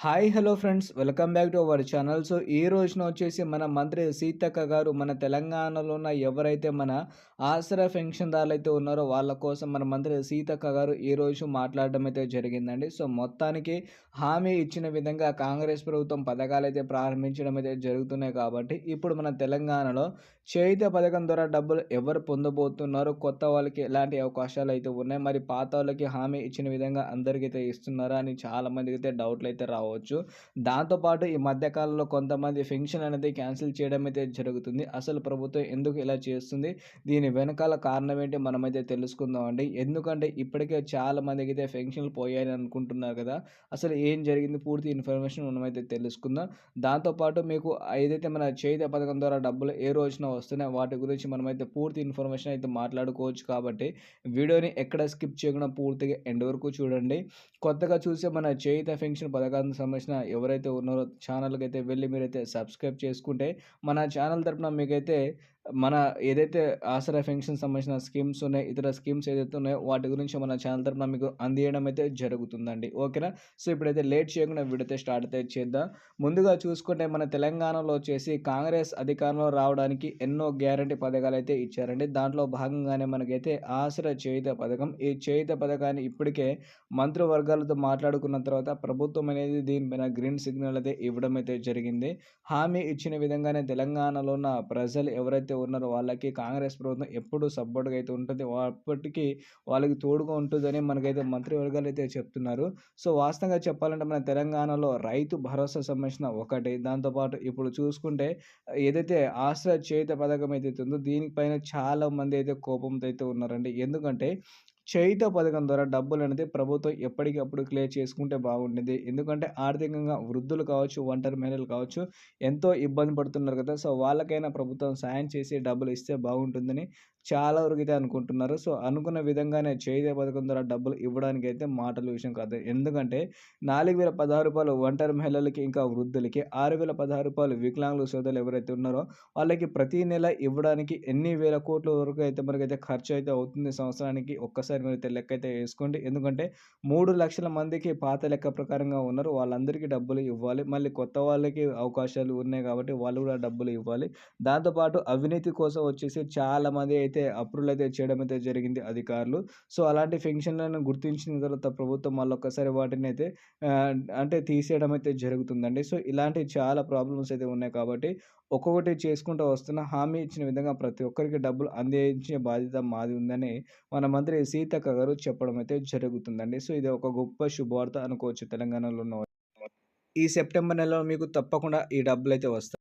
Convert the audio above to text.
Hi hello friends welcome back to our channel so ఈ రోజున వచ్చేసి మన మంత్రి సీతక్క గారు మన తెలంగాణలో ఉన్న ఎవరైతే మన ఆసరా పెన్షన్దారులు అయితే ఉన్నారో వాళ్ళ కోసం మన మంత్రి సీతక్క గారు ఈ రోజు మాట్లాడడం అయితే జరిగిందండి. సో మొత్తానికి హామీ ఇచ్చిన విధంగా కాంగ్రెస్ ప్రభుత్వం పథకాలు అయితే ప్రారంభించడం అయితే జరుగుతున్నాయి కాబట్టి ఇప్పుడు మన తెలంగాణలో చేయిత పథకం ద్వారా డబ్బులు ఎవరు పొందబోతున్నారు కొత్త వాళ్ళకి ఎలాంటి అవకాశాలు అయితే ఉన్నాయి మరి పాత వాళ్ళకి హామీ ఇచ్చిన విధంగా అందరికైతే ఇస్తున్నారా అని చాలామందికి అయితే డౌట్లు అయితే రావు కావచ్చు దాంతోపాటు ఈ మధ్యకాలంలో కొంతమంది ఫెన్షన్ అనేది క్యాన్సిల్ చేయడం అయితే జరుగుతుంది. అసలు ప్రభుత్వం ఎందుకు ఇలా చేస్తుంది? దీని వెనకాల కారణం ఏంటి మనమైతే తెలుసుకుందాం అండి. ఎందుకంటే ఇప్పటికే చాలా మందికి అయితే ఫెన్షన్లు పోయాయని అనుకుంటున్నారు కదా. అసలు ఏం జరిగింది? పూర్తి ఇన్ఫర్మేషన్ మనమైతే తెలుసుకుందాం. దాంతోపాటు మీకు ఏదైతే మన చేయిత పథకం ద్వారా డబ్బులు ఏ రోజున వస్తున్నాయి వాటి గురించి మనమైతే పూర్తి ఇన్ఫర్మేషన్ అయితే మాట్లాడుకోవచ్చు కాబట్టి వీడియోని ఎక్కడ స్కిప్ చేయకుండా పూర్తిగా ఎండ్ వరకు చూడండి. కొత్తగా చూసే మన చేయిత ఫెన్షన్ పథకానికి సంబంధించిన ఎవరైతే ఉన్నారో ఛానల్కి అయితే వెళ్ళి మీరైతే సబ్స్క్రైబ్ చేసుకుంటే మన ఛానల్ తరపున మీకైతే మన ఏదైతే ఆసరా పెన్షన్ సంబంధించిన స్కీమ్స్ ఉన్నాయి ఇతర స్కీమ్స్ ఏదైతే ఉన్నాయో వాటి గురించి మన ఛానల్ తరఫున మీకు అందియడం అయితే జరుగుతుందండి. ఓకేనా? సో ఇప్పుడైతే లేట్ చేయకుండా వీడితే స్టార్ట్ అయితే చేద్దాం. ముందుగా చూసుకుంటే మన తెలంగాణలో వచ్చేసి కాంగ్రెస్ అధికారంలో రావడానికి ఎన్నో గ్యారంటీ పథకాలు అయితే ఇచ్చారండి. దాంట్లో భాగంగానే మనకైతే ఆసరా చేయుత పథకం. ఈ చేయుత పథకాన్ని ఇప్పటికే మంత్రివర్గాలతో మాట్లాడుకున్న తర్వాత ప్రభుత్వం అనేది దీనిపైన గ్రీన్ సిగ్నల్ అయితే ఇవ్వడం అయితే జరిగింది. హామీ ఇచ్చిన విధంగానే తెలంగాణలో ఉన్న ప్రజలు ఎవరైతే ఉన్నారో. వాళ్ళకి కాంగ్రెస్ ప్రభుత్వం ఎప్పుడు సపోర్ట్గా అయితే ఉంటుంది. అప్పటికి వాళ్ళకి తోడుగా ఉంటుందని మనకైతే మంత్రివర్గాలు అయితే చెప్తున్నారు. సో వాస్తవంగా చెప్పాలంటే మన తెలంగాణలో రైతు భరోసా సంబంధించిన ఒకటి దాంతోపాటు ఇప్పుడు చూసుకుంటే ఏదైతే ఆశ్రయ చేత పథకం అయితే ఉందో దీనిపైన చాలా మంది అయితే కోపంతో అయితే ఉన్నారండి. ఎందుకంటే చేయితో పథకం ద్వారా డబ్బులు అనేది ప్రభుత్వం ఎప్పటికప్పుడు క్లియర్ చేసుకుంటే బాగుండేది. ఎందుకంటే ఆర్థికంగా వృద్ధులు కావచ్చు ఒంటరి మహిళలు కావచ్చు ఎంతో ఇబ్బంది పడుతున్నారు కదా. సో వాళ్ళకైనా ప్రభుత్వం సాయం చేసి డబ్బులు ఇస్తే బాగుంటుందని చాలా వరకు అయితే అనుకుంటున్నారు. సో అనుకున్న విధంగానే చేయుత పథకం ద్వారా డబ్బులు ఇవ్వడానికి అయితే మాటల విషయం కాదు. ఎందుకంటే నాలుగు వేల పదహారు రూపాయలు ఒంటరి మహిళలకి ఇంకా వృద్ధులకి ఆరు వేల పదహారు రూపాయలు వికలాంగుల సోదరులు ఎవరైతే ఉన్నారో వాళ్ళకి ప్రతి నెల ఇవ్వడానికి ఎన్ని వేల కోట్ల వరకు అయితే మనకైతే ఖర్చు అయితే అవుతుంది సంవత్సరానికి ఒక్కసారి మీరు లెక్క అయితే వేసుకోండి. ఎందుకంటే మూడు లక్షల మందికి పాత లెక్క ప్రకారంగా ఉన్నారు. వాళ్ళందరికీ డబ్బులు ఇవ్వాలి. మళ్ళీ కొత్త వాళ్ళకి అవకాశాలు ఉన్నాయి కాబట్టి వాళ్ళు కూడా డబ్బులు ఇవ్వాలి. దాంతోపాటు అవినీతి కోసం వచ్చేసి చాలామంది అయితే అప్రూవల్ అయితే చేయడం అయితే జరిగింది అధికారులు. సో అలాంటి ఫెన్షన్లను గుర్తించిన తర్వాత ప్రభుత్వం మళ్ళొక్కసారి వాటిని అయితే అంటే తీసేయడం అయితే జరుగుతుందండి. సో ఇలాంటి చాలా ప్రాబ్లమ్స్ అయితే ఉన్నాయి కాబట్టి ఒక్కొక్కటి చేసుకుంటూ వస్తున్న హామీ ఇచ్చిన విధంగా ప్రతి ఒక్కరికి డబ్బులు అందించే బాధ్యత మాది ఉందని మన మంత్రి సీతక్క గారు చెప్పడం అయితే జరుగుతుందండి. సో ఇది ఒక గొప్ప శుభవార్త అనుకోవచ్చు తెలంగాణలో ఉన్న ఈ సెప్టెంబర్ నెలలో మీకు తప్పకుండా ఈ డబ్బులు అయితే వస్తాయి.